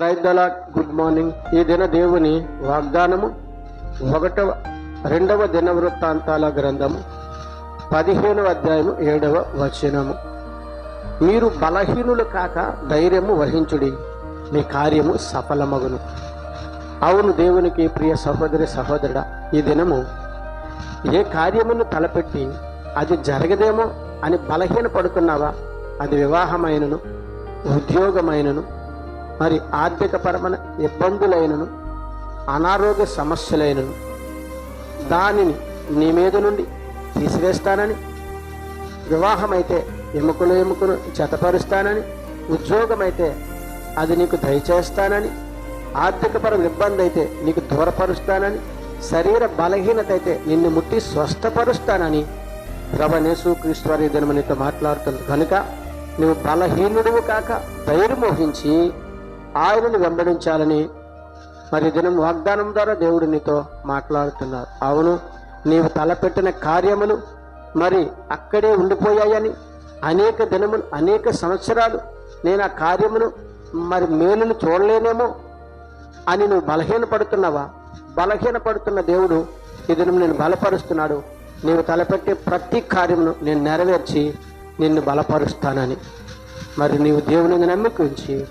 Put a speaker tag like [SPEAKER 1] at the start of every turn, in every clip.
[SPEAKER 1] ప్రైదల good morning ఈ దిన దేవుని వాగ్దానము ఒకటవ రెండవ దిన వృత్తాంతాల గ్రంథము పదిహేనవ అధ్యాయము ఏడవ వచనము. మీరు బలహీనులు కాక ధైర్యము వహించుడి. మీ కార్యము సఫలమగును. అవును దేవునికి ప్రియ సహోదరి సహోదరుడా ఈ దినము ఏ కార్యమును తలపెట్టి అది జరగదేమో అని బలహీన పడుతున్నావా అది వివాహమైనను ఉద్యోగమైనను మరి ఆర్థికపరమైన ఇబ్బందులైనను అనారోగ్య సమస్యలైనను దానిని నీ మీద నుండి తీసివేస్తానని వివాహమైతే ఎముకలు ఎముకను జతపరుస్తానని ఉద్యోగమైతే అది నీకు దయచేస్తానని ఆర్థికపరం ఇబ్బంది అయితే నీకు దూరపరుస్తానని శరీర బలహీనత అయితే నిన్ను ముట్టి స్వస్థపరుస్తానని ప్రభనేసు క్రీశ్వరి దినమనితో మాట్లాడుతుంది కనుక నువ్వు బలహీనుడివి కాక ధైర్మోహించి ఆయనను వెంబడించాలని మరి దినం వాగ్దానం ద్వారా దేవుడు నీతో మాట్లాడుతున్నారు. అవును నీవు తలపెట్టిన కార్యములు మరి అక్కడే ఉండిపోయాయని అనేక దినములు అనేక సంవత్సరాలు నేను ఆ కార్యమును మరి మేలును చూడలేనేమో అని నువ్వు బలహీనపడుతున్నావా? బలహీనపడుతున్న దేవుడు ఈ దినం నేను బలపరుస్తున్నాడు. నీవు తలపెట్టే ప్రతి కార్యమును నేను నెరవేర్చి నిన్ను బలపరుస్తానని. మరి నీవు దేవుని నమ్మకించి ఉంచి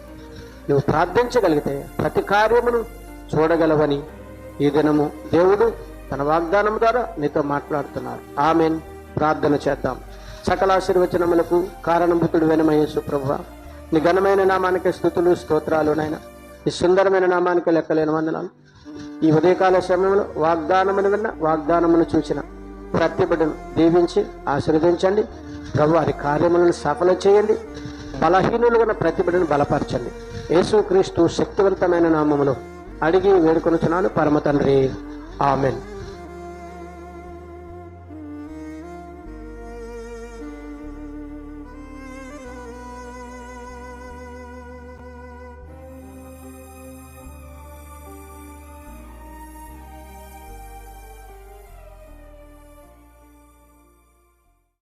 [SPEAKER 1] నువ్వు ప్రార్థించగలిగితే ప్రతి కార్యమును చూడగలవని ఈ దినము దేవుడు తన వాగ్దానం ద్వారా నీతో మాట్లాడుతున్నారు. ఆమెన్. ప్రార్థన చేద్దాం. సకలాశీర్వచనములకు కారణభూతుడు వెనమయ్యేసు ప్రభు నీ ఘనమైన నామానికి స్థుతులు స్తోత్రాలు నాయన. నీ సుందరమైన నామానికి లెక్కలేని వందనాలు. ఈ ఉదయకాల సమయంలో వాగ్దానమును విన్న వాగ్దానమును చూసిన ప్రతిభను దీవించి ఆశీర్వదించండి. ప్రభు వారి కార్యములను సఫలం చేయండి. బలహీనులు ఉన్న ప్రతి బిడ్డను బలపరచండి. యేసుక్రీస్తు శక్తివంతమైన నామములో అడిగి వేడుకొనుచున్నాను. పరమ తండ్రి. ఆమెన్.